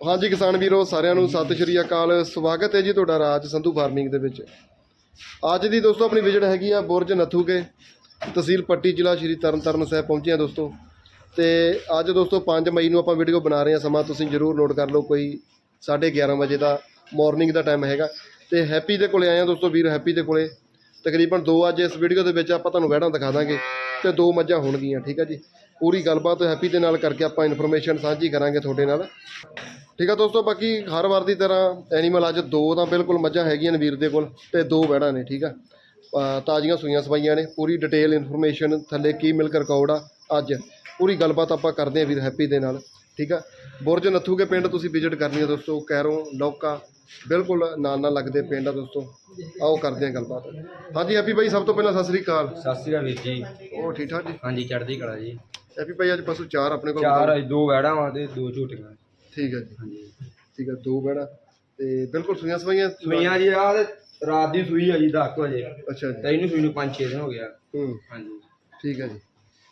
ਹਾਂਜੀ ਕਿਸਾਨ ਵੀਰੋ, ਸਾਰਿਆਂ ਨੂੰ ਸਤਿ ਸ਼੍ਰੀ ਅਕਾਲ। ਸਵਾਗਤ ਹੈ ਜੀ ਤੁਹਾਡਾ ਰਾਜ ਸੰਧੂ ਫਾਰਮਿੰਗ ਦੇ ਵਿੱਚ। ਅੱਜ ਦੀ ਦੋਸਤੋ ਆਪਣੀ ਵਿਜਿਟ ਹੈਗੀ ਆ ਬੁਰਜ ਨੱਥੂਕੇ ਤਹਿਸੀਲ ਪੱਟੀ ਜ਼ਿਲ੍ਹਾ ਸ਼੍ਰੀ ਤਰਨਤਾਰਨ ਸਾਹਿਬ ਪਹੁੰਚੇ ਆ ਦੋਸਤੋ। ਤੇ ਅੱਜ ਦੋਸਤੋ 5 ਮਈ ਨੂੰ ਆਪਾਂ ਵੀਡੀਓ ਬਣਾ ਰਹੇ ਹਾਂ ਸਮਾਂ ਤੁਸੀਂ ਜਰੂਰ ਨੋਟ ਕਰ ਲਓ, ਕੋਈ 11:30 ਵਜੇ ਦਾ ਮਾਰਨਿੰਗ ਦਾ ਟਾਈਮ ਹੈਗਾ। ਤੇ ਹੈਪੀ ਦੇ ਕੋਲੇ ਆਏ ਆ ਦੋਸਤੋ ਵੀਰ, ਹੈਪੀ ਦੇ ਕੋਲੇ। ਤਕਰੀਬਨ ਦੋ ਅੱਜ ਇਸ ਵੀਡੀਓ ਦੇ ਵਿੱਚ ਆਪਾਂ ਤੁਹਾਨੂੰ ਵਹਿੜਾਂ ਦਿਖਾ ਦਾਂਗੇ ਤੇ ਦੋ ਮੱਝਾਂ ਹੋਣਗੀਆਂ, ਠੀਕ ਆ ਜੀ। ਪੂਰੀ ਗੱਲਬਾਤ ਹੈਪੀ ਦੇ ਨਾਲ ਕਰਕੇ ਆਪਾਂ ਇਨਫੋਰਮੇਸ਼ਨ ਸਾਂਝੀ ਕਰਾਂਗੇ ਤੁਹਾਡੇ ਨਾਲ। ਠੀਕ ਆ ਦੋਸਤੋ ਬਾਕੀ ਹਰ ਵਾਰ ਦੀ ਤਰ੍ਹਾਂ ਐਨੀਮਲ ਅੱਜ ਦੋ ਤਾਂ ਬਿਲਕੁਲ ਮੱਝਾਂ ਹੈਗੀਆਂ ਨੇ ਵੀਰ ਦੇ ਕੋਲ ਤੇ ਦੋ ਵਹਿੜਾਂ ਨੇ ਠੀਕ ਆ। ਤਾਜ਼ੀਆਂ ਸੂਈਆਂ ਸਵਾਈਆਂ ਨੇ ਪੂਰੀ ਡਿਟੇਲ ਇਨਫੋਰਮੇਸ਼ਨ ਥੱਲੇ ਕੀ ਮਿਲਕ ਰਿਕਾਰਡ ਆ ਅੱਜ। ਪੂਰੀ ਗੱਲਬਾਤ ਆਪਾਂ ਕਰਦੇ ਆ ਵੀਰ ਹੈਪੀ ਦੇ ਨਾਲ ਠੀਕ ਆ। ਬੁਰਜ ਨੱਥੂ ਕੇ ਪਿੰਡ ਤੁਸੀਂ ਵਿਜ਼ਿਟ ਕਰਨੀ ਆ ਦੋਸਤੋ ਕੈਰੋਂ ਲੌਕਾ ਬਿਲਕੁਲ ਨਾਲ ਨਾਲ ਲੱਗਦੇ ਪਿੰਡ ਆ ਦੋਸਤੋ। ਆਓ ਕਰਦੇ ਆ ਗੱਲਬਾਤ। ਹਾਂਜੀ ਹੈਪੀ ਭਾਈ ਸਭ ਤੋਂ ਪਹਿਲਾਂ ਸਤਿ ਸ੍ਰੀ ਅਕਾਲ। ਸਤਿ ਸ਼੍ਰੀ ਅਕਾਲ ਵੀਰ ਜੀ। ਉਹ ਠੀਕ ਠਾਕ ਜੀ? ਹਾਂਜੀ ਚੜ੍ਹਦੀ ਕਲਾ ਜੀ। ਹੈਪੀ ਭਾਈ ਅੱਜ ਪਸ਼ੂ ਚਾਰ ਆਪਣੇ ਕੋਲ ਚਾਰ ਅੱਜ ਦੋ ਵੈੜਾਂ ਵਾਂ ਤੇ ਦੋ ਝੋਟੀਆਂ। ਠੀਕ ਹੈ ਜੀ। ਹਾਂਜੀ। ਠੀਕ ਹੈ ਦੋ ਬੈੜਾ। ਤੇ ਬਿਲਕੁਲ ਸੂਈਆਂ ਸਵਾਈਆਂ? ਸੂਈਆਂ ਜੀ ਆ ਤੇ ਰਾਤ ਦੀ ਸੂਈ ਆ ਜੀ 10 ਵਜੇ। ਅੱਛਾ ਜੀ। ਤੇ ਇਹਨੂੰ ਸੂਈ ਨੂੰ 5-6 ਦਿਨ ਹੋ ਗਿਆ। ਹੂੰ। ਹਾਂਜੀ। ਠੀਕ ਹੈ ਜੀ।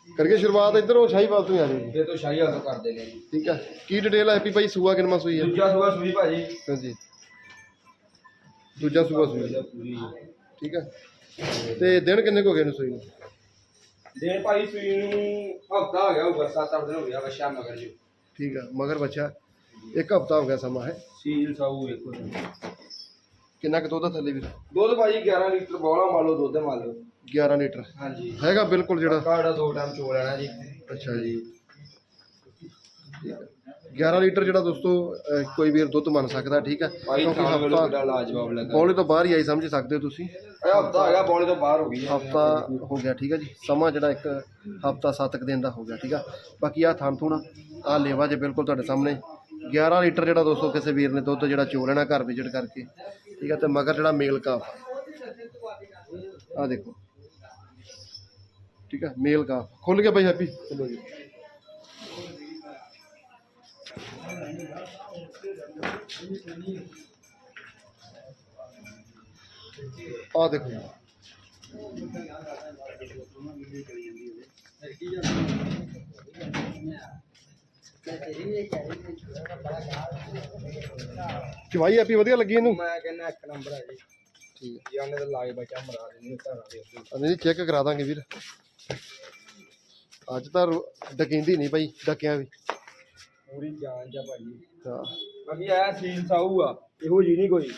ਕਰੀਏ ਸ਼ੁਰੂਆਤ ਇੱਧਰੋਂ ਸ਼ਾਹੀਵਾਲ ਤੋਂ ਹੀ ਆ ਜੀ ਫਿਰ ਤੋਂ ਸ਼ਾਹੀ ਹਾਲ ਕਰਦੇ ਨੇ ਜੀ। ਠੀਕ ਹੈ ਕੀ ਡਿਟੇਲ ਹੈ ਹੈਪੀ ਭਾਈ ਸੂਆ ਕਿੰਨਾ ਸੂਈ ਹੈ ਦੂਜਾ ਸੂਆ ਸੂਈ ਭਾਜੀ। ਹਾਂਜੀ। ਦੂਜਾ ਸੂਆ ਸੂਈ। ਠੀਕ ਹੈ ਤੇ ਦਿਨ ਕਿੰਨੇ ਕੁ ਹੋ ਗਏ ਨੇ ਸੂਈ ਨੂੰ? ਦਿਨ ਭਾਈ ਸੂਈ ਨੂੰ ਹਫਤਾ ਹੋ ਗਿਆ ਹੋਊਗਾ 7-8 ਦਿਨ ਹੋ ਗਿਆ ਵਸ਼ਾ ਮਗਰ ਜੀ। ਠੀਕ ਹੈ ਮਗਰ ਬੱਚਾ। ਇੱਕ ਹਫਤਾ ਹੋ ਗਿਆ ਸਮਾਂ ਹੈ। ਸੀਲ ਸਾਊ ਵੇਖੋ। ਕਿੰਨਾ ਕੁ ਦੁੱਧ ਆ ਥੱਲੇ ਵੀਰ? ਦੁੱਧ ਭਾਜੀ 11 ਲੀਟਰ ਬੋਲਾ ਮੰਨ ਲਓ ਦੁੱਧ ਮੰਨ ਲਓ। 11 ਲੀਟਰ। ਹਾਂਜੀ। ਹੈਗਾ ਬਿਲਕੁਲ ਜਿਹੜਾ ਕਾੜਾ ਦੋ ਟਾਈਮ ਚੋ ਲੈਣਾ ਜੀ। ਅੱਛਾ ਜੀ। ਠੀਕ ਹੈ 11 ਲੀਟਰ ਜਿਹੜਾ ਦੋਸਤੋ ਅਹ, ਕੋਈ ਵੀਰ ਦੁੱਧ ਮੰਨ ਸਕਦਾ ਠੀਕ ਹੈ? ਭਾਈ ਕਿਉਂਕਿ ਵੇਲੇ ਹਫਤਾ ਕਿਹੜਾ ਲਾਜਵਾਬ ਲੱਗਾ। ਬੌਲੇ ਤੋਂ ਬਾਹਰ ਹੀ ਆਈ ਸਮਝ ਸਕਦੇ ਹੋ ਤੁਸੀਂ? ਇਹ ਹਫਤਾ ਹੈਗਾ ਬੋਲੇ ਤੋਂ ਬਾਹਰ ਹੋ ਗਈ ਹੈ। ਹਫਤਾ ਹੋ ਗਿਆ ਠੀਕ ਹੈ ਜੀ। ਸਮਾਂ ਜਿਹੜਾ ਇੱਕ ਹਫਤਾ 7 ਦਿਨ ਦਾ ਹੋ ਗਿਆ ਠੀਕ ਆ। ਬਾਕੀ ਆ ਥਣ ਥੁਣ ਆ ਲੇਵਾ ਜੇ ਬਿਲਕੁਲ ਤੁਹਾਡੇ ਸਾਹਮਣੇ। 11 ਲੀਟਰ ਜਿਹੜਾ ਦੋਸਤੋ ਕਿਸੇ ਵੀਰ ਨੇ ਦੁੱਧ ਜਿਹੜਾ ਚੋ ਲੈਣਾ ਘਰ ਵਿਜ਼ਿਟ ਕਰਕੇ ਠੀਕ ਆ ਤੇ ਮਗਰ ਜਿਹੜਾ ਮੇਲ ਕਾਫ ਆ ਦੇਖੋ ਠੀਕ ਆ ਮੇਲ ਕਾਫ ਖੁੱਲ ਗਿਆ ਬਾਈ ਹੈਪੀ ਖੁੱਲੋ ਜੀ ਆ ਦੇਖੋ ਜੀ ਚਵਾਈ ਹੈਪੀ ਵਧੀਆ ਲੱਗੀ ਇਹਨੂੰ? ਮੈਂ ਕਹਿੰਦਾ ਇੱਕ ਨੰਬਰ ਹੈ ਜੀ। ਠੀਕ। ਜਾਨੇ ਤੇ ਲਾਗੇ ਬੱਚਾ ਮਰਾ ਦੇਣੀ ਘਰਾਂ ਦੇ ਨਹੀਂ ਚੈੱਕ ਕਰਾ ਦਾਂਗੇ ਵੀਰ। ਅੱਜ ਤਾਂ ਡਕੀਂਦੀ ਨਹੀਂ ਬਾਈ ਡਕਿਆ ਵੀ। ਪੂਰੀ ਜਾਨ ਜਾ ਭਾਜੀ। ਹਾਂ। ਬਾਕੀ ਇਹ ਸੀਲ ਸਾਊ ਆ ਇਹੋ ਜੀ ਨਹੀਂ ਕੋਈ।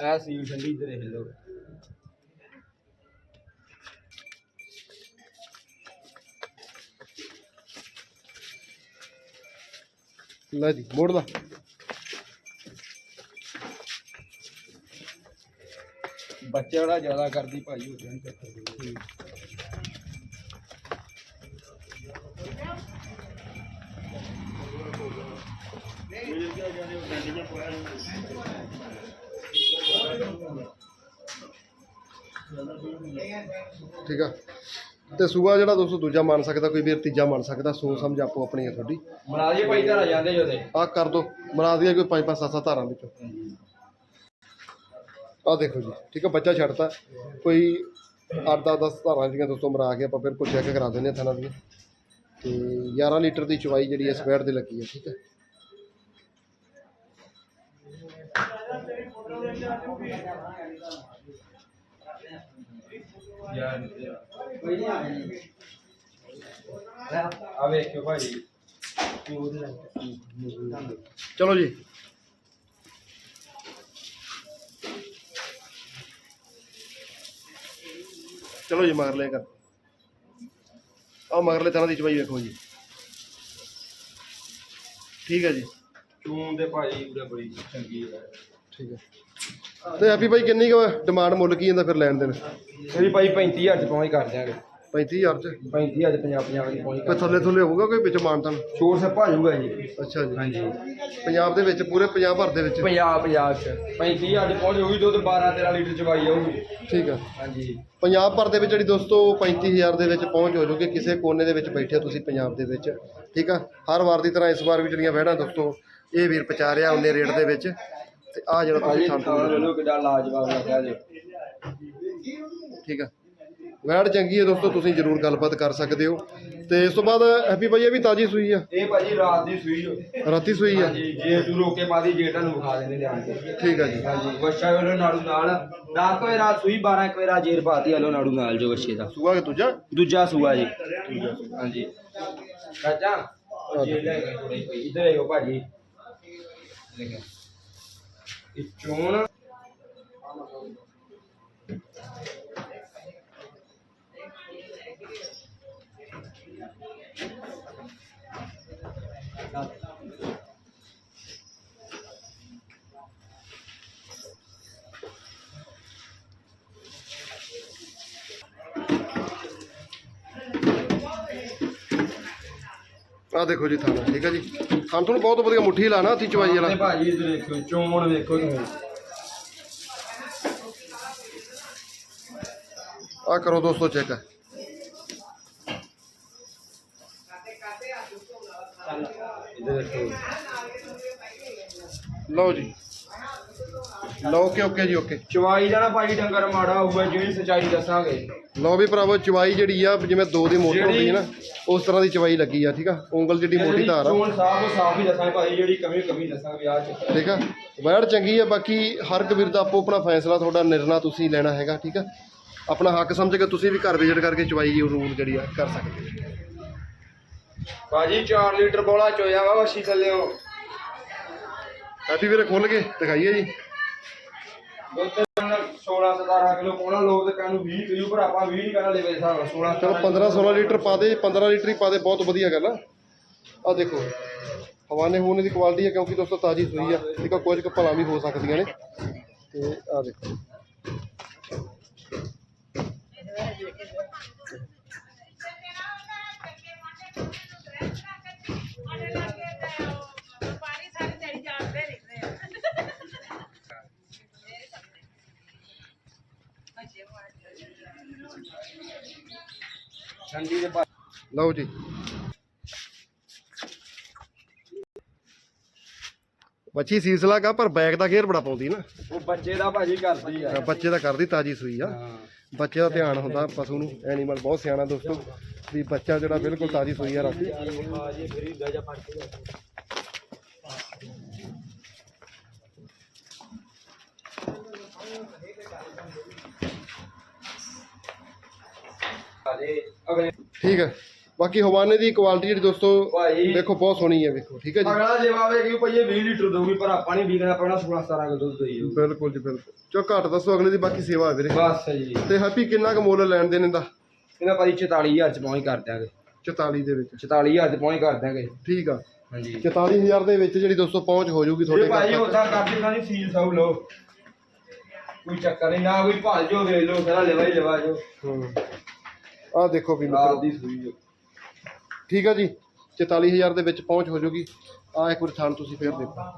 ਇਹ ਸੀਲ ਠੰਡੀ ਇਧਰ ਇਹ ਲੋ ਲੈ ਜੀ ਮੋੜ ਲਾ। ਬੱਚੇ ਬੜਾ ਜ਼ਿਆਦਾ ਕਰਦੀ ਭਾਈ ਹੋ ਜਾਣ ਤੇ ਠੀਕ ਆ। ਤੇ ਸੂਆ ਜਿਹੜਾ ਦੋਸਤੋ ਦੂਜਾ ਮੰਨ ਸਕਦਾ ਕੋਈ ਵੀਰ ਤੀਜਾ ਮੰਨ ਸਕਦਾ ਸੋ ਸਮਝ ਆਪੋ ਆਪਣੀ ਹੈ ਤੁਹਾਡੀ। ਮਰਾ ਜੀ ਭਾਈ ਘਰ ਜਾਂਦੇ ਜੋਦੇ ਆਹ ਕਰ ਦੋ ਦਿਆ ਕੋਈ ਪੰਜ ਪੰਜ ਸੱਤ ਸੱਤ ਧਾਰਾਂ ਵਿੱਚੋਂ। ਆਹ ਦੇਖੋ ਜੀ ਠੀਕ ਆ ਬੱਚਾ ਛੱਡਤਾ। ਕੋਈ 8 10 ਧਾਰਾਂ ਜਿਹੜੀਆਂ ਦੋਸਤੋ ਮਰਾ ਕੇ ਆਪਾਂ ਬਿਲਕੁਲ ਚੈੱਕ ਕਰਾ ਦਿੰਦੇ ਹਾਂ ਥਾਣਾ ਦੀ ਤੇ 11 ਲੀਟਰ ਦੀ ਚਵਾਈ ਜਿਹੜੀ ਹੈ ਸਪੈਰ ਦੇ ਲੱਗੀ ਹੈ ਠੀਕ ਹੈ। ਯਾਰ ਆ ਵੇਖਿਓ ਭਾਜੀ ਚਲੋ ਜੀ ਚਲੋ ਜੀ ਮਗਰਲੇ ਕਰ ਆਹ ਮਗਰਲੇ ਤਰ੍ਹਾਂ ਦੀ ਚਵਾਈ ਵੇਖੋ ਜੀ ਠੀਕ ਹੈ ਜੀ ਚੂਨ ਦੇ ਭਾਜੀ ਪੂਰਾ ਬੜੀ ਚੰਗੀ ਹੈ ਠੀਕ ਹੈ ਤੇ ਹੈਪੀ ਭਾਈ ਕਿੰਨੀ ਕੁ ਡਿਮਾਂਡ ਮੁੱਲ ਕੀ ਜਾਂਦਾ ਫਿਰ ਲੈਣ ਦੇਣ? ਇਹਦੀ ਭਾਈ 35000 ਚ ਪਹੁੰਚ ਕਰ ਦਿਆਂਗੇ। 35000 ਚ? 35000 50 50 ਦੀ ਪਹੁੰਚ ਕੋਈ ਥੱਲੇ ਥੱਲੇ ਹੋਊਗਾ ਕੋਈ ਵਿੱਚ ਮਾਨਤਨ ਛੋੜ ਸੱਪਾ ਜਾਊਗਾ ਜੀ। ਅੱਛਾ ਜੀ। ਹਾਂਜੀ। ਪੰਜਾਬ ਦੇ ਵਿੱਚ ਪੂਰੇ ਪੰਜਾਬ ਭਰ ਦੇ ਵਿੱਚ? ਪੰਜਾਬ ਪੰਜਾਬ ਚ। 35000 ਚ ਪਹੁੰਚ ਹੋਊਗੀ ਦੁੱਧ 12 13 ਲੀਟਰ ਚਵਾਈ ਆਊਗੀ ਠੀਕ ਆ। ਹਾਂਜੀ। ਪੰਜਾਬ ਭਰ ਦੇ ਵਿੱਚ ਜਿਹੜੀ ਦੋਸਤੋ 35000 ਦੇ ਵਿੱਚ ਪਹੁੰਚ ਹੋ ਜੂਗੀ ਕਿਸੇ ਕੋਨੇ ਦੇ ਵਿੱਚ ਬੈਠੇ ਹੋ ਤੁਸੀਂ ਪੰਜਾਬ ਦੇ ਵਿੱਚ। ਠੀਕ ਆ? ਹਰ ਵਾਰ ਦੀ ਤਰ੍ਹਾਂ ਇਸ ਵਾਰ ਵੀ ਜਿਹੜੀਆਂ ਵਹਿੜਾਂ ਦੋਸਤੋ ਇਹ ਵੀਰ ਪਚਾ ਰਿਹਾ ਉਹਨੇ ਰੇਟ ਦੇ ਵਿੱਚ। ਤੇ ਆ ਜਿਹੜਾ ਤੁਸੀਂ ਥਾਂ ਸੰਤ ਲੈ ਲਓ ਕਿੱਡਾ ਲਾਜਵਾਬ ਲੱਗਾ ਜੀ। ਠੀਕ ਆ। ਵੈੜ ਚੰਗੀ ਹੈ ਦੋਸਤੋ ਤੁਸੀਂ ਜਰੂਰ ਗੱਲਬਾਤ ਕਰ ਸਕਦੇ ਹੋ। ਤੇ ਇਸ ਤੋਂ ਬਾਅਦ ਹੈਪੀ ਭਾਈ ਇਹ ਵੀ ਤਾਜੀ ਸੂਈ ਆ? ਇਹ ਭਾਜੀ ਰਾਤ ਦੀ ਸੂਈ ਹੋ ਰਾਤੀ ਸੂਈ ਆ? ਹਾਂਜੀ ਜੇ ਤੂੰ ਰੋਕੇ ਪਾਦੀ ਜੇ ਤੁਹਾਨੂੰ ਵਿਖਾ ਦੇਣੇ ਲਿਆਣ ਕੇ। ਠੀਕ ਆ ਜੀ। ਹਾਂਜੀ ਬੱਚਾ ਉਹਨੇ ਨਾੜੂ ਨਾਲ। ਰਾਤ ਕੋਈ ਰਾਤ ਸੂਈ 12 ਇੱਕ ਵੇਰਾ ਜੇਰ ਪਾਤੀ ਹਲੋ ਨਾੜੂ ਨਾਲ ਜੋ ਬੱਚੇ ਦਾ। ਸੂਆ ਕਿ ਦੂਜਾ? ਦੂਜਾ ਸੂਆ ਜੀ। ਹਾਂਜੀ। ਚਾਚਾ ਉਹ ਜੇ ਲੈ ਗਏ ਥੋੜੀ ਪਈ ਇਧਰ ਆਇਓ ਭਾਜੀ। ਦੇਖੋ ਇਹ ਆ ਦੇਖੋ ਜੀ ਥਾਣਾ ਠੀਕ ਆ ਜੀ। ਖਾਣ ਤੁਹਾਨੂੰ ਬਹੁਤ ਵਧੀਆ ਮੁੱਠੀ ਲਾਣਾ ਹੱਥੀ ਚਵਾਈ ਤੇ ਵਾਲਾ ਭਾਜੀ ਇਧਰ ਦੇਖੋ ਚੋਣ ਵੇਖੋ ਤੁਸੀਂ ਆ ਕਰੋ ਦੋਸਤੋ ਚੈੱਕ। ਲਓ ਜੀ। ਲਓ ਓਕੇ ਓਕੇ ਜੀ ਓਕੇ ਚਵਾਈ ਦਾ ਨਾ ਡੰਗਰ ਮਾੜਾ ਹੋਊਗਾ ਜਿਹੜੀ ਸਚਾਈ ਦੱਸਾਂਗੇ। ਲਓ ਵੀ ਭਰਾਵੋ ਚਵਾਈ ਜਿਹੜੀ ਆ ਜਿਵੇਂ ਦੋ ਦੀ ਮੋਟਰ ਹੁੰਦੀ ਹੈ ਨਾ ਉਸ ਤਰ੍ਹਾਂ ਦੀ ਚਵਾਈ ਲੱਗੀ ਆ ਠੀਕ ਆ? ਉਂਗਲ ਜਿਹੜੀ ਮੋਟੀ ਧਾਰ ਆ। ਚੋਣ ਸਾਫ਼ ਉਹ ਸਾਫ਼ ਹੀ ਦੱਸਾਂਗੇ ਭਾਜੀ ਜਿਹੜੀ ਕਮੀ ਕਮੀ ਦੱਸਾਂਗੇ ਆ ਚ ਠੀਕ ਆ? ਵੈੜ ਚੰਗੀ ਆ ਬਾਕੀ ਹਰ ਇੱਕ ਵੀਰ ਦਾ ਆਪੋ ਆਪਣਾ ਫੈਸਲਾ ਤੁਹਾਡਾ ਨਿਰਣਾ ਤੁਸੀਂ ਲੈਣਾ ਹੈਗਾ ਠੀਕ ਆ? ਆਪਣਾ ਹੱਕ ਸਮਝ ਕੇ ਤੁਸੀਂ ਵੀ ਘਰ ਵਿਜ਼ਿਟ ਕਰਕੇ ਚਵਾਈ ਰੂਲ ਜਿਹੜੀ ਆ ਕਰ ਸਕਦੇ ਹੋ। ਭਾਜੀ 4 ਲੀਟਰ ਬੋਲਾ ਚੋਇਆ ਵਾ ਵਸ਼ੀ ਥੱਲਿਓ ਹੈਪੀ ਵੀਰੇ ਖੁੱਲ ਕੇ ਦਿਖਾਈਏ ਜੀ। ਦੁੱਧ 16 17 ਕਿਲੋ ਪਾਉਣਾ ਲੋਕ ਤੇ ਕਹਿੰਦੇ 20 ਕਿਲੋ ਪਰ ਆਪਾਂ 20 ਨਹੀਂ ਕਰਨਾ ਲੈਵੇ ਹਿਸਾਬ ਨਾਲ 16 ਚਲੋ 15 16 ਲੀਟਰ ਪਾ ਦੇ 15 ਲੀਟਰ ਹੀ ਪਾ ਦੇ ਬਹੁਤ ਵਧੀਆ ਗੱਲ ਆ। ਆ ਦੇਖੋ ਹਵਾਨੇ ਹੋਣੇ ਦੀ ਕੁਆਲਿਟੀ ਹੈ ਕਿਉਂਕਿ ਦੋਸਤੋ ਤਾਜ਼ੀ ਸੂਈ ਆ। ਠੀਕ ਆ ਕੁਝ ਕੁ ਭਲਾ ਵੀ ਹੋ ਸਕਦੀਆਂ ਨੇ। ਤੇ ਆ ਦੇਖੋ। ਠੰਡੀ ਦੇ ਭਾ- ਲਓ ਜੀ। ਬੱਚੀ ਸੀਸਲਾ ਕਾ ਪਰ ਬੈਗ ਦਾ ਘੇਰ ਬੜਾ ਪਾਉਂਦੀ ਨਾ। ਉਹ ਬੱਚੇ ਦਾ ਭਾਜੀ ਕਰਦੀ ਆ। ਬੱਚੇ ਦਾ ਕਰਦੀ ਤਾਜ਼ੀ ਸੂਈ ਆ। ਬੱਚੇ ਦਾ ਧਿਆਨ ਹੁੰਦਾ ਪਸ਼ੂ ਨੂੰ ਐਨੀਮਲ ਬਹੁਤ ਸਿਆਣਾ ਦੋਸਤੋ। ਵੀ ਬੱਚਾ ਜਿਹੜਾ ਬਿਲਕੁਲ ਤਾਜ਼ੀ ਸੂਈ ਆ ਰਾਤੀ ਹੀ ਜਾ ਅਗਲੇ ਠੀਕ ਹੈ। ਬਾਕੀ ਹਵਾਨੇ ਦੀ ਕੁਆਲਿਟੀ ਜਿਹੜੀ ਦੋਸਤੋ ਦੇਖੋ ਬਹੁਤ ਸੋਹਣੀ ਹੈ ਵੇਖੋ। ਠੀਕ ਹੈ ਜੀ। ਅਗਲਾ ਜਵਾਬ ਹੈ ਕਿ ਭਾਈ ਇਹ 20 ਲੀਟਰ ਦਊਗੀ ਪਰ ਆਪਾਂ ਨਹੀਂ ਵੀਕਣਾ ਪੈਣਾ 16 17 ਕਿਲੋ ਦੁੱਧ ਦੇਈ ਜਾਊ। ਬਿਲਕੁਲ ਜੀ ਬਿਲਕੁਲ। ਚੋ ਘੱਟ ਦੱਸੋ ਅਗਲੇ ਦੀ ਬਾਕੀ ਸੇਵਾ ਹੈ ਵੀਰੇ। ਬਸ ਜੀ। ਤੇ ਹੈਪੀ ਕਿੰਨਾ ਕੁ ਮੁੱਲ ਲੈਣ ਦੇਣ ਦਾ ਇਹਨਾਂ ਭਾਜੀ 44000 ਚ ਪਹੁੰਚ ਕਰ ਦਿਆਂਗੇ। 44 ਦੇ ਵਿੱਚ। 44000 ਚ ਪਹੁੰਚ ਕਰ ਦਿਆਂਗੇ। ਠੀਕ ਆ। ਹਾਂਜੀ। 44000 ਦੇ ਵਿੱਚ ਜਿਹੜੀ ਦੋਸਤੋ ਪਹੁੰਚ ਹੋ ਜਾਊਗੀ ਜੇ ਤੁਹਾਡੇ ਭਾਜੀ ਘਰ ਤੱਕ। ਉਦਾਂ ਕਰ ਦਿੰਦਾ ਨਹੀਂ ਸੀਲ ਸਭ ਲੋ ਕੋਈ ਚੱਕਰ ਨਹੀਂ ਨਾ ਕੋਈ ਭਾਲ ਜੋ ਵੇਖ ਲੋ ਸਾਰਾ ਲੈਵਾ ਹੀ ਲੈਵਾ ਜੋ। ਹੂੰ। ਆਹ ਦੇਖੋ ਵੀ ਮਿੱਤਰੋ। ਦੀ ਸੂਈ ਜੋ ਠੀਕ ਆ ਜੀ 44000 ਦੇ ਵਿੱਚ ਪਹੁੰਚ ਹੋ ਜਾਊਗੀ ਆ ਇੱਕ ਵਾਰ ਥਾਣ ਤੁਸੀਂ ਫੇਰ ਦੇਖੋ।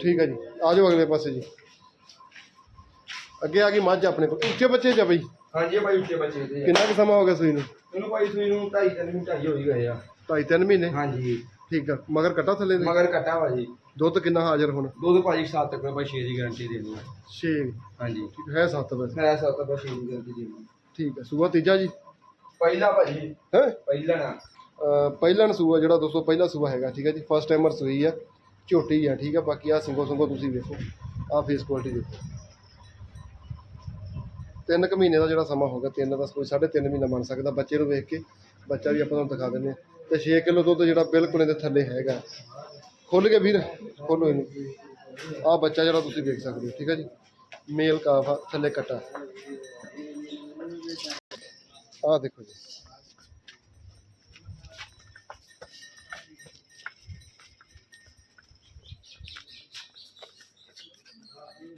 ਠੀਕ ਆ ਜੀ ਆ ਜਾਓ ਅਗਲੇ ਪਾਸੇ ਜੀ। ਅੱਗੇ ਆ ਗਈ ਮੱਝ ਆਪਣੇ ਕੋਲ। ਉੱਚੇ ਬੱਚੇ ਜਾ ਬਈ। ਹਾਂਜੀ ਭਾਈ ਉੱਚੇ ਬੱਚੇ ਦੇ ਆ। ਕਿੰਨਾ ਕੁ ਸਮਾਂ ਹੋ ਗਿਆ ਸੂਈ ਨੂੰ? ਇਹਨੂੰ ਭਾਈ ਸੂਈ ਨੂੰ 2.5 3 ਮਹੀਨੇ ਢਾਈ ਹੋ ਹੀ ਗਏ ਆ। ਢਾਈ ਤਿੰਨ ਮਹੀਨੇ? ਹਾਂਜੀ। ਠੀਕ ਆ ਮਗਰ ਕੱਟਾ ਥੱਲੇ ਦੇ? ਮਗਰ ਕੱਟਾ ਭਾਜੀ ਦੁੱਧ ਕਿੰਨਾ ਹਾਜ਼ਰ ਹੁਣ? ਦੁੱਧ ਭਾਜੀ 7 ਤੱਕ ਭਾਈ 6 ਦੀ ਗਾਰੰਟੀ ਦੇਣੀ ਆ 6 ਹਾਂਜੀ। ਹੈ 7 ਵਜੇ ਹੈ 7 ਤੱਕ 6 ਦੀ ਗਾਰੰਟੀ ਦੇਣੀ ਠੀਕ ਆ ਸੂਆ ਤੀਜਾ ਜੀ? ਪਹਿਲਾ ਭਾਜੀ ਹੈ? ਪਹਿਲਾ ਨਾ ਪਹਿਲਾ ਸੂਆ ਜਿਹੜਾ ਦੋਸਤੋ ਪਹਿਲਾ ਸੂਆ ਹੈਗਾ ਠੀਕ ਹੈ ਜੀ। ਫਸਟ ਟਾਈਮਰ ਸੂਈ ਆ ਝੋਟੀ ਆ ਠੀਕ ਆ ਬਾਕੀ ਆ ਸਿੰਗੋ ਸਿੰਗੋ ਤੁਸੀਂ ਵੇਖੋ ਆ ਫੇਸ ਕੁਆਲਿਟੀ ਦੇਖੋ। ਤਿੰਨ ਕੁ ਮਹੀਨੇ ਦਾ ਜਿਹੜਾ ਸਮਾਂ ਹੋਗਾ ਤਿੰਨ ਦਾ ਕੋਈ ਸਾਢੇ ਤਿੰਨ ਮਹੀਨਾ ਬਣ ਸਕਦਾ ਬੱਚੇ ਨੂੰ ਵੇਖ ਕੇ। ਬੱਚਾ ਵੀ ਆਪਾਂ ਤੁਹਾਨੂੰ ਦਿਖਾ ਦਿੰਦੇ ਆ ਤੇ 6 ਕਿਲੋ ਦੁੱਧ ਜਿਹੜਾ ਬਿਲਕੁਲ ਇਹਦੇ ਥੱਲੇ ਹੈਗਾ। ਖੁੱਲ ਕੇ ਵੀਰ ਖੋਲੋ ਇਹਨੂੰ। ਆ ਬੱਚਾ ਜਿਹੜਾ ਤੁਸੀਂ ਵੇਖ ਸਕਦੇ ਹੋ ਠੀਕ ਹੈ ਜੀ? ਮੇਲ ਕਾਫ ਆ ਥੱਲੇ ਕੱਟਾ। ਆ ਦੇਖੋ ਜੀ।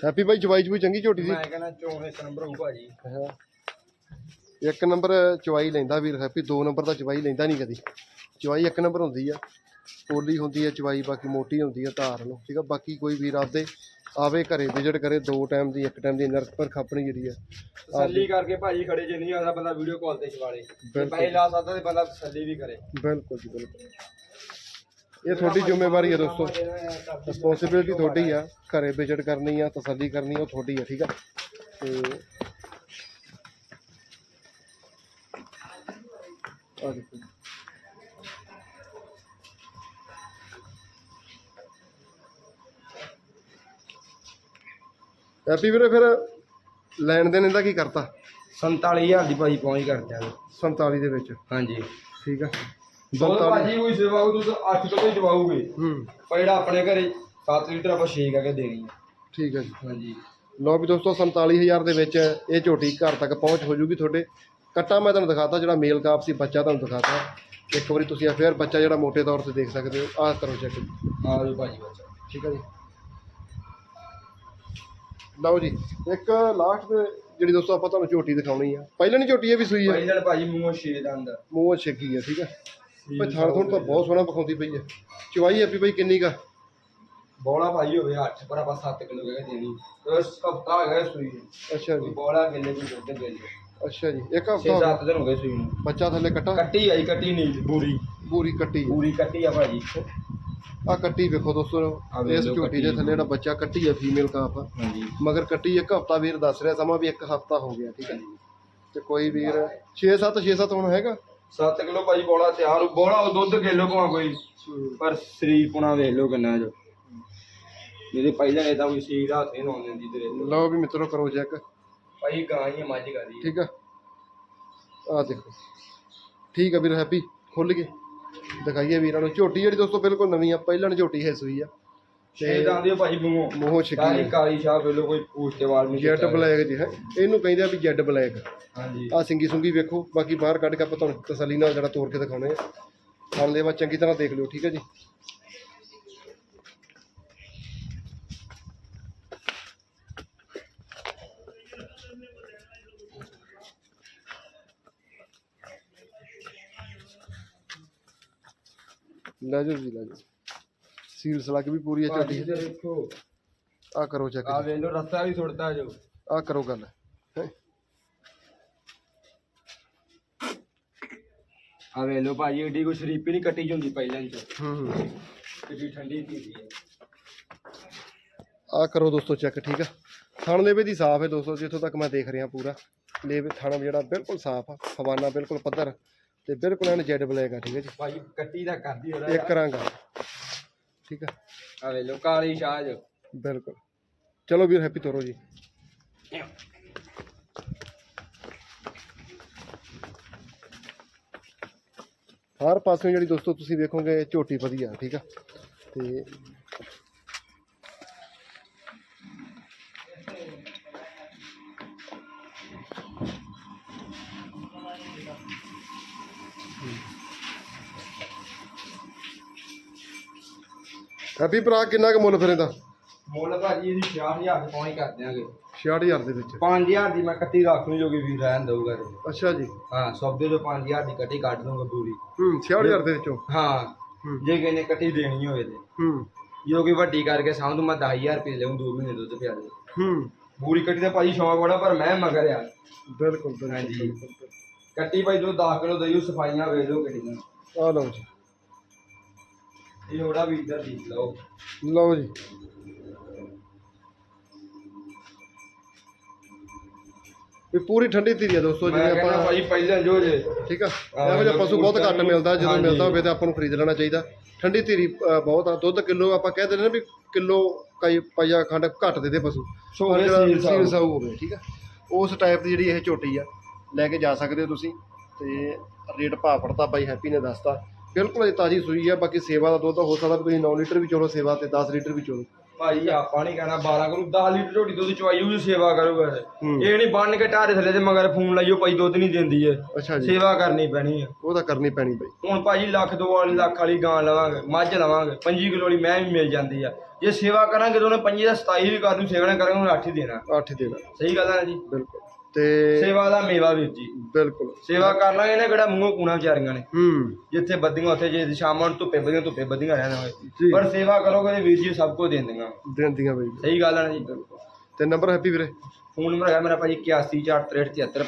ਹੈਪੀ ਬਾਈ ਚਵਾਈ ਚਵਾਈ ਚੰਗੀ ਝੋਟੀ ਦੀ? ਮੈਂ ਕਹਿੰਦਾ ਚੋਣ ਇੱਕ ਨੰਬਰ ਹੋਊ ਭਾਜੀ। ਹਾਂ। ਇੱਕ ਨੰਬਰ ਚਵਾਈ ਲੈਂਦਾ ਵੀਰ ਹੈਪੀ। ਦੋ ਨੰਬਰ ਦਾ ਚਵਾਈ ਲੈਂਦਾ ਨਹੀਂ ਕਦੀ। ਚਵਾਈ ਇੱਕ ਨੰਬਰ ਹੁੰਦੀ ਆ। ਪੋਲੀ ਹੁੰਦੀ ਆ ਚਵਾਈ ਬਾਕੀ ਮੋਟੀ ਹੁੰਦੀ ਆ ਧਾਰ ਨੂੰ ਠੀਕ ਆ? ਬਾਕੀ ਕੋਈ ਵੀਰ ਆਪਦੇ ਆਵੇ ਘਰੇ ਵਿਜ਼ਿਟ ਕਰੇ ਦੋ ਟਾਈਮ ਦੀ ਇੱਕ ਟਾਈਮ ਦੀ ਨਰਕ ਪਰ ਖਾਪਣੀ ਜਿਹੜੀ ਆ ਤਸੱਲੀ ਕਰਕੇ ਭਾਜੀ ਖੜੇ ਜੇ ਨਹੀਂ ਆਦਾ ਬੰਦਾ ਵੀਡੀਓ ਕਾਲ ਤੇ ਚਵਾਲੇ ਬਿਲਕੁਲ। ਪੈਸੇ ਲਾ ਸਕਦਾ ਤੇ ਬੰਦਾ ਤਸੱਲੀ ਵੀ ਕਰੇ। ਬਿਲਕੁਲ ਜੀ ਬਿਲਕੁਲ। ਇਹ ਤੁਹਾਡੀ ਜ਼ਿੰਮੇਵਾਰੀ ਹੈ ਦੋਸਤੋ। ਰਿਸਪੌਂਸਿਬਿਲਟੀ ਤੁਹਾਡੀ ਆ। ਘਰੇ ਵਿਜ਼ਿਟ ਕਰਨੀ ਆ ਤਸੱਲੀ ਕਰਨੀ ਉਹ ਤੁਹਾਡੀ ਆ ਠੀਕ ਆ? ਤੇ ਆ ਦੇਖੋ ਹੈਪੀ ਵੀਰੇ ਫਿਰ ਲੈਣ ਦੇਣ ਇਹਦਾ ਕੀ ਕਰਤਾ? 47000 ਦੀ ਭਾਜੀ ਪਹੁੰਚ ਕਰ ਦਿਆਂਗੇ। 47 ਦੇ ਵਿੱਚ? ਹਾਂਜੀ। ਠੀਕ ਆ। ਦੁੱਧ 47 ਭਾਜੀ ਕੋਈ ਸੇਵਾਉ ਤੁਸੀਂ 8 ਕਿਲੋ ਦਵਾਓਗੇ ਹੂੰ। ਪਰ ਜਿਹੜਾ ਆਪਣੇ ਘਰੇ 7 ਲੀਟਰ ਆਪਾਂ 6 ਕਰਕੇ ਦੇਣੀ ਹੈ ਠੀਕ ਹੈ ਜੀ। ਹਾਂਜੀ। ਲਓ ਵੀ ਦੋਸਤੋ 47000 ਦੇ ਵਿੱਚ ਇਹ ਝੋਟੀ ਘਰ ਤੱਕ ਪਹੁੰਚ ਹੋ ਜੂਗੀ ਤੁਹਾਡੇ। ਕੱਟਾ ਮੈਂ ਤੁਹਾਨੂੰ ਦਿਖਾਤਾ ਜਿਹੜਾ ਮੇਲ ਕਾਪ ਸੀ ਬੱਚਾ ਤੁਹਾਨੂੰ ਦਿਖਾਤਾ। ਇੱਕ ਵਾਰੀ ਤੁਸੀਂ ਫਿਰ ਬੱਚਾ ਜਿਹੜਾ ਮੋٹے ਤੌਰ ਤੇ ਦੇਖ ਸਕਦੇ ਹੋ। ਆਹ ਕਰੋ ਚੈੱਕ ਆ ਲਓ ਭਾਜੀ ਬੱਚਾ। ਠੀਕ ਹੈ ਜੀ। ਲਓ ਜੀ ਇੱਕ ਲਾਸਟ ਤੇ ਜਿਹੜੀ ਦੋਸਤੋ ਆਪਾਂ ਤੁਹਾਨੂੰ ਝੋਟੀ ਦਿਖਾਉਣੀ ਆ। ਪਹਿਲਾਂ ਨਹੀਂ ਝੋਟੀ ਇਹ ਵੀ ਸੂਈ ਆ? ਪਹਿਲਾਂ ਭਾਜੀ ਮੂੰਹੋਂ 6 ਦਾ ਅੰਦਰ ਮੂੰਹ ਛੱਗੀ ਆ ਠੀਕ ਹੈ ਭਾਈ ਥਾਣ ਥੋਣ ਤਾਂ ਬਹੁਤ ਸੋਹਣਾ ਵਿਖਾਉਂਦੀ ਪਈ ਹੈ ਚਵਾਈ ਆਪੀ ਭਾਈ ਕਿੰਨੀ ਕਾ ਬੋਲਾ ਭਾਜੀ ਹੋਵੇ 8 ਪਰ ਆਪਾਂ 7 ਕਿਲੋ ਕਰਕੇ ਦੇਣੀ। ਤੇ ਹਫਤਾ ਹੈਗਾ ਸੂਈ। ਅੱਛਾ ਜੀ। ਬੋਲਾ ਕਿੰਨੇ ਕੋਈ ਦੁੱਧ ਦੇ ਲਈ। ਅੱਛਾ ਜੀ ਇੱਕ 6 ਹਫਤਾ 7 ਦਿਨ ਹੋ ਗਏ ਸੂਈ ਨੂੰ। ਬੱਚਾ ਥੱਲੇ ਕੱਟਾ? ਕੱਟੀ ਆਈ ਕੱਟੀ ਨਹੀਂ ਬੂਰੀ। ਪੂਰੀ ਕੱਟੀ ਬੂਰੀ ਕੱਟੀ ਆ ਭਾਜੀ। ਆ ਕੱਟੀ ਵੇਖੋ ਦੋਸਤੋ ਇਸ ਝੋਟੀ ਦੇ। ਥੱਲੇ ਜਿਹੜਾ ਬੱਚਾ ਕੱਟੀ ਆ ਫੀਮੇਲ ਕਾਫ ਹਾਂਜੀ। ਮਗਰ ਕੱਟੀ ਇੱਕ ਹਫਤਾ ਵੀਰ ਦੱਸ ਰਿਹਾ ਸਮਾਂ ਵੀ ਇੱਕ ਹਫਤਾ ਹੋ ਗਿਆ ਠੀਕ ਹੈ। ਤੇ ਕੋਈ ਵੀਰ 6 7 6 7 ਹੁਣ ਹੈਗਾ? 7 ਕਿਲੋ ਭਾਜੀ ਬੋਲਾ ਤਿਆਰ ਹੋ ਬੋਲਾ ਉਹ ਦੁੱਧ ਕਿਲੋ ਭਾਂ ਕੋਈ ਪਰ ਸਰੀਰ ਪੁਣਾ ਵੇਖ ਲਓ ਕਿੰਨਾ ਜੋ। ਜਿਹੜੇ ਪਹਿਲਾਂ ਇਹ ਤਾਂ ਕੋਈ ਸੀਰ ਹੱਥ ਨਹੀਂ ਲਾਉਣ ਦਿੰਦੀ ਤੇਰੇ ਲਓ ਵੀ ਮਿੱਤਰੋ ਕਰੋ ਚੈੱਕ ਭਾਈ ਗਾਂ ਹੀ ਮੱਝ ਕਰੀ ਠੀਕ ਆ? ਆ ਦੇਖੋ। ਠੀਕ ਆ ਵੀਰ ਹੈਪੀ ਖੁੱਲ ਗਏ। ਦਿਖਾਈਏ ਵੀਰਾਂ ਨੂੰ। ਝੋਟੀ ਜਿਹੜੀ ਦੋਸਤੋ ਬਿਲਕੁਲ ਨਵੀਂ ਆ। ਪਹਿਲਾਂ ਝੋਟੀ ਹੈ ਸੂਈ ਆ। ਛੇ ਦੰਦ ਭਾਜੀ ਮੂੰਹੋਂ। ਮੂੰਹੋਂ ਛਿੱਕੀ ਕਾਲੀ। ਕਾਲੀ ਸ਼ਾਹ ਵੇਲੋ ਕੋਈ ਪੂਛ ਤੇ ਵਾਲ ਨਹੀਂ ਜੈਡ ਬਲੈਕ ਜੀ ਹੈ। ਇਹਨੂੰ ਕਹਿੰਦੇ ਆ ਵੀ ਜੈਡ ਬਲੈਕ। ਹਾਂਜੀ। ਆ ਸਿੰਗੀ ਸੁੰਗੀ ਵੇਖੋ ਬਾਕੀ ਬਾਹਰ ਕੱਢ ਕੇ ਆਪਾਂ ਤੁਹਾਨੂੰ ਤਸੱਲੀ ਨਾਲ ਜਿਹੜਾ ਤੋੜ ਕੇ ਦਿਖਾਉਣੇ ਆ। ਖਾਣ ਦੇ ਬਾਅਦ ਚੰਗੀ ਤਰ੍ਹਾਂ ਦੇਖ ਲਿਓ ਠੀਕ ਹੈ ਜੀ? ਲੈ ਜਾਓ ਜੀ ਲੈ ਜਾਓ। ਸੀਲ ਸਲੱਗ ਵੀ ਪੂਰੀ ਹੈ ਭਾਜੀ ਝੋਟੀ ਦੇਖੋ। ਆ ਕਰੋ ਚੈੱਕ ਆ ਵੇਲੋ ਰਸਤਾ ਵੀ ਛੁੱਟਦਾ ਜੋ। ਆ ਕਰੋ ਗੱਲ। ਹੈਂ। ਆ ਵੇਲੋ ਭਾਜੀ ਏਡੀ ਕੋਈ ਸ਼ਰੀਪੀ ਨਹੀਂ ਕੱਟੀ ਜਾਂਦੀ ਪਹਿਲਾਂ ਚ ਹੂੰ ਹੂੰ। ਏਡੀ ਠੰਡੀ ਧੀਦੀ ਹੈ ਆ। ਕਰੋ ਦੋਸਤੋ ਚੈੱਕ ਠੀਕ ਆ? ਥਣ ਲੇਵੇ ਦੀ ਸਾਫ਼ ਹੈ ਦੋਸਤੋ ਜਿੱਥੋਂ ਤੱਕ ਮੈਂ ਦੇਖ ਰਿਹਾ ਪੂਰਾ। ਲੇਵੇ ਥਣ ਜਿਹੜਾ ਬਿਲਕੁਲ ਸਾਫ਼ ਆ ਹਵਾਨਾ ਬਿਲਕੁਲ ਪੱਧਰ। ਤੇ ਬਿਲਕੁਲ ਐਨ ਜੈਡ ਬਲੈਕ ਆ ਠੀਕ ਹੈ ਜੀ। ਭਾਜੀ ਕੱਟੀ ਦਾ ਕਰਦੀ ਉਹਦਾ। ਇੱਕ ਰੰਗ ਠੀਕ ਆ। ਆ ਵੇਲੋ ਕਾਲੀ ਸ਼ਾਹ ਜੋ ਬਿਲਕੁਲ। ਚਲੋ ਵੀਰ ਹੈਪੀ ਤੋਰੋ ਜੀ। ਹਰ ਪਾਸੇ ਜਿਹੜੀ ਦੋਸਤੋ ਤੁਸੀਂ ਵੇਖੋਗੇ ਝੋਟੀ ਵਧੀਆ ਠੀਕ ਆ। ਤੇ ਹੈਪੀ ਭਰਾ ਕਿੰਨਾ ਕੁ ਮੁੱਲ ਫਿਰ ਇਹਦਾ? ਮੁੱਲ ਭਾਜੀ ਇਹਦੀ 60000 ਤੇ ਪਹੁੰਚ ਕਰ ਦਿਆਂਗੇ 66000 ਦੇ ਵਿੱਚ। 5000 ਦੀ ਮੈਂ ਕੱਟੀ ਰੱਖ ਲੂ ਜੋਗੀ ਵੀਰ ਰਹਿਣ ਦਊਗਾ ਤੇ। ਅੱਛਾ ਜੀ। ਹਾਂ ਸੌਦੇ ਜੋ 5000 ਦੀ ਕੱਟੀ ਕੱਢ ਦੂੰਗਾ ਪੂਰੀ। ਹੂੰ 66000 ਦੇ ਵਿੱਚੋਂ? ਹਾਂ ਹੂੰ। ਜੇ ਕਿਸੇ ਨੇ ਕੱਟੀ ਦੇਣੀ ਹੋਵੇ ਤੇ। ਹੂੰ। ਜੋ ਕਿ ਵੱਡੀ ਕਰਕੇ ਸਮਝ ਮੈਂ 10000 ਰੁਪਏ ਲੈਉਂ 2 ਮਹੀਨੇ ਦੁੱਧ ਪਿਆ ਦੇ। ਹੂੰ। ਪੂਰੀ ਕੱਟੀ ਦਾ ਭਾਜੀ ਸ਼ੌਂਕ ਬੜਾ ਪਰ ਮੈਂ ਮਗਰ ਆ। ਬਿਲਕੁਲ ਬਿਲਕੁਲ ਹਾਂਜੀ। ਕੱਟੀ ਭਾਈ ਜੋ 10 ਕਿਲੋ ਦਈਓ ਸਫਾਈਆਂ ਵੇਖ ਲਓ ਕਿੱਡੀਆਂ ਆ ਲਓ ਜੀ। ਇਹ ਹੋੜਾ ਵੀ ਇੱਧਰ ਦੇਖ ਲਓ। ਲਓ ਜੀ। ਵੀ ਪੂਰੀ ਠੰਡੀ ਧੀਰੀ ਆ ਦੋਸਤੋ ਮੈਂ ਕਹਿੰਦਾ ਆਪਾਂ ਭਾਈ ਪਹਿਲਾਂ ਜੋ ਜੇ। ਠੀਕ ਆ? ਹਾਂ, ਇਹੋ ਜਿਹਾ ਪਸ਼ੂ ਬਹੁਤ ਘੱਟ। ਮਿਲਦਾ ਜਦੋਂ ਹਾਂਜੀ। ਮਿਲਦਾ ਹੋਵੇ ਤਾਂ ਆਪਾਂ ਨੂੰ ਖਰੀਦ ਲੈਣਾ ਚਾਹੀਦਾ। ਠੰਡੀ ਧੀਰੀ ਅ, ਬਹੁਤ ਆ। ਦੁੱਧ ਕਿਲੋ ਆਪਾਂ ਕਹਿ ਦਿੰਦੇ ਨੇ ਵੀ ਕਿਲੋ ਕਈ ਪਾਈਆ ਖੰਡ ਘੱਟ ਦੇ ਦੇ ਪਸ਼ੂ। ਸੋ ਪਰ ਇਹ ਜਿਹੜਾ ਸੀਲ ਸਾਊ। ਸੀਲ ਸਾਊ ਹੋਵੇ ਠੀਕ ਆ? ਉਸ ਟਾਈਪ ਦੀ ਜਿਹੜੀ ਇਹ ਝੋਟੀ ਆ ਲੈ ਕੇ ਜਾ ਸਕਦੇ ਹੋ ਤੁਸੀਂ। ਤੇ ਰੇਟ ਭਾਅ ਪੜਤਾ ਬਾਈ ਹੈਪੀ ਨੇ ਦੱਸਤਾ। ਬਿਲਕੁਲ ਇਹ ਤਾਜੀ ਸੂਈ ਆ ਬਾਕੀ ਸੇਵਾ ਦਾ ਦੁੱਧ ਹੋ ਸਕਦਾ ਵੀ ਤੁਸੀਂ 9 ਲੀਟਰ ਵੀ ਚੋਲੋ ਸੇਵਾ ਤੇ 10 ਲੀਟਰ ਵੀ ਚੋਲੋ। ਭਾਈ ਆਪਾਂ ਨਹੀਂ ਕਹਿਣਾ 12 ਕਰੂ 10 ਲੀਟਰ ਝੋਟੀ ਦੁੱਧ ਚਵਾਈ ਉਹ ਵੀ ਸੇਵਾ ਕਰੂਗਾ ਇਹ। ਨਹੀਂ ਬੰਨ ਕੇ ਢਾਰੇ ਥੱਲੇ ਤੇ ਮਗਰ ਫੋਨ ਲਾਈਓ ਭਾਈ ਦੁੱਧ ਨਹੀਂ ਦਿੰਦੀ ਏ ਅੱਛਾ ਜੀ। ਸੇਵਾ ਕਰਨੀ ਪੈਣੀ ਹੈ ਉਹ ਤਾਂ ਕਰਨੀ ਪੈਣੀ ਬਾਈ। ਹੁਣ ਭਾਜੀ ਲੱਖ ਦੋ ਵਾਲੀ ਲੱਖ ਵਾਲੀ ਗਾਂ ਲਵਾਂਗੇ ਮੱਝ ਲਵਾਂਗੇ 25 ਕਿਲੋ ਵਾਲੀ ਮੈਂ ਵੀ ਮਿਲ ਜਾਂਦੀ ਆ। ਜੇ ਸੇਵਾ ਕਰਾਂਗੇ ਤਾਂ ਉਹਨੇ 25 ਦਾ 27 ਵੀ ਕਰ ਦੂ ਸੇਵਾ ਨਾ ਕਰਾਂਗੇ ਉਹਨੇ 8 ਹੀ ਦੇਣਾ। 8 ਦੇਣਾ। ਸਹੀ ਗੱਲ ਹੈ ਜੀ। ਬਿਲਕੁਲ। ਤੇ ਸੇਵਾ ਦਾ ਮੇਵਾ ਵੀਰ ਜੀ। ਬਿਲਕੁਲ। ਸੇਵਾ ਕਰ ਲਾਂਗੇ ਨਾ ਕਿਹੜਾ ਮੂੰਹੋਂ ਕੂਣਾ ਵਿਚਾਰੀਆਂ ਨੇ। ਹੂੰ। ਜਿੱਥੇ ਬੱਦੀਆਂ ਉੱਥੇ ਜੇ ਸ਼ਾਮਾਂ ਨੂੰ ਧੁੱਪੇ ਬੱਦੀਆਂ ਧੁੱਪੇ ਬੱਦੀਆਂ ਰਹਿਣਾ ਜੀ। ਹੋਵੇ ਪਰ ਸੇਵਾ ਕਰੋਗੇ ਤੇ ਵੀਰ ਜੀ ਸਭ ਕੁਝ ਦੇ ਦਿੰਦੀਆਂ। ਦਿੰਦੀਆਂ ਬਾਈ ਸਹੀ ਗੱਲ ਨਾ ਜੀ ਤੇ ਨੰਬਰ ਹੈਪੀ ਵੀਰੇ? ਫੋਨ ਨੰਬਰ ਹੈਗਾ ਮੇਰਾ ਭਾਜੀ 814373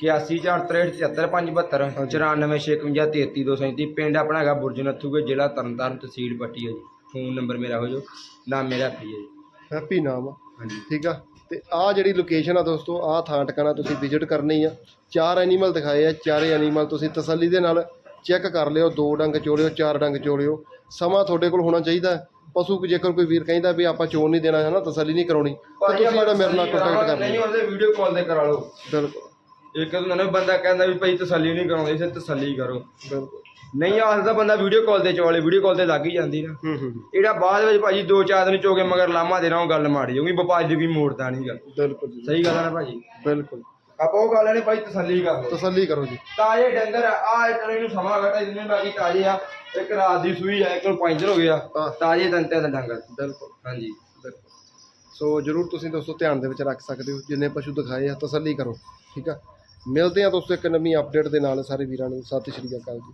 81437575 94651 ਪਿੰਡ ਆਪਣਾ ਹੈਗਾ ਬੁਰਜ ਨੱਥੂਗੇ ਜ਼ਿਲ੍ਹਾ ਤਰਨਤਾਰਨ ਤਹਿਸੀਲ ਪੱਟੀ ਹੈ ਜੀ। ਫੋਨ ਨੰਬਰ ਮੇਰਾ ਹੋ ਜੋ ਨਾਮ ਮੇਰਾ ਹੈਪੀ ਹੈ ਜੀ। ਹੈਪੀ ਨਾਮ ਆ। ਹਾਂਜੀ। ਠੀਕ ਆ। ਤੇ ਆ ਜਿਹੜੀ ਲੋਕੇਸ਼ਨ ਆ ਦੋਸਤੋ ਆ ਥਾਂ ਟਿਕਾਣਾ ਤੁਸੀਂ ਵਿਜ਼ਿਟ ਕਰਨੀ ਆ। ਚਾਰ ਐਨੀਮਲ ਦਿਖਾਏ ਆ ਚਾਰੇ ਐਨੀਮਲ ਤੁਸੀਂ ਤਸੱਲੀ ਦੇ ਨਾਲ ਚੈੱਕ ਕਰ ਲਿਓ ਦੋ ਡੰਗ ਚੋਲਿਓ ਚਾਰ ਡੰਗ ਚੋਲਿਓ ਸਮਾਂ ਤੁਹਾਡੇ ਕੋਲ ਹੋਣਾ ਚਾਹੀਦਾ। ਪਸ਼ੂ ਕਿ ਜੇਕਰ ਕੋਈ ਵੀਰ ਕਹਿੰਦਾ ਵੀ ਆਪਾਂ ਚੋਣ ਨਹੀਂ ਦੇਣਾ ਹੈ ਨਾ ਤਸੱਲੀ ਨਹੀਂ ਕਰਾਉਣੀ ਤਾਂ ਤੁਸੀਂ ਜਿਹੜਾ ਮੇਰੇ ਨਾਲ ਕੰਟੈਕਟ ਕਰ ਨਹੀਂ ਲਿਓ। ਉਹਦੇ ਵੀਡੀਓ ਕਾਲ ਤੇ ਕਰਾ ਲਓ। ਬਿਲਕੁਲ। ਇੱਕ ਹੁੰਦਾ ਨਾ ਬੰਦਾ ਕਹਿੰਦਾ ਵੀ ਭਾਈ ਤਸੱਲੀ ਨਹੀਂ ਕਰਾਉਂਦੇ ਇਸੇ ਤਸੱਲੀ ਕਰੋ। ਬਿਲਕੁਲ। ਨਹੀਂ ਆਖਦਾ ਬੰਦਾ ਵੀਡੀਓ ਕਾਲ ਤੇ ਚਵਾਲੇ ਵੀਡੀਓ ਕਾਲ ਤੇ ਲੱਗ ਹੀ ਜਾਂਦੀ ਨਾ। ਹੂੰ ਹੂੰ ਇਹੜਾ ਬਾਅਦ ਵਿੱਚ ਭਾਜੀ ਦੋ ਚਾਰ ਦਿਨ ਚੋਕੇ ਮਗਰ ਲਾਮਾ ਦੇਣਾ ਉਹ ਗੱਲ ਮਾੜੀ ਹੋਊਗੀ ਵਪਾਰ ਦੀ ਕੋਈ ਮੋੜਦਾ ਨਹੀਂਗਾ ਬਿਲਕੁਲ ਜੀ। ਸਹੀ ਗੱਲ ਹੈ ਨਾ ਭਾਜੀ? ਬਿਲਕੁਲ। ਆਪਾਂ ਉਹ ਗੱਲ ਨੇ ਭਾਈ ਤਸੱਲੀ ਕਰ ਲਓ। ਤਸੱਲੀ ਕਰੋ ਜੀ। ਤਾਜ਼ੇ ਡੰਗਰ ਆ ਆਹ ਇੱਕ ਨੂੰ ਸਮਾਂ ਘਟਾ ਜਿੰਨੇ ਬਾਕੀ ਤਾਜ਼ੇ ਆ। ਇੱਕ ਰਾਤ ਦੀ ਸੂਈ ਆ ਇੱਕ ਨੂੰ ਪੰਜਰ ਹੋ ਗਿਆ ਹਾਂ। ਤਾਜ਼ੇ ਦੰਤੇ ਦਾ ਡੰਗਰ। ਬਿਲਕੁਲ। ਹਾਂਜੀ। ਬਿਲਕੁਲ। ਸੋ ਜਰੂਰ ਤੁਸੀਂ ਦੋਸਤੋ ਧਿਆਨ ਦੇ ਵਿੱਚ ਰੱਖ ਸਕਦੇ ਹੋ ਜਿੰਨੇ ਪਸ਼ੂ ਦਿਖਾਏ ਆ ਤਸੱਲੀ ਕਰੋ। ਠੀਕ ਆ? ਮਿਲਦੇ ਆ ਦੋਸਤੋ ਇੱਕ ਨਵੀਂ ਅਪਡੇਟ ਦੇ ਨਾਲ ਸਾਰੇ ਵੀਰਾਂ ਨੂੰ। ਸਤਿ ਸ਼੍ਰੀ ਅਕਾਲ ਜੀ।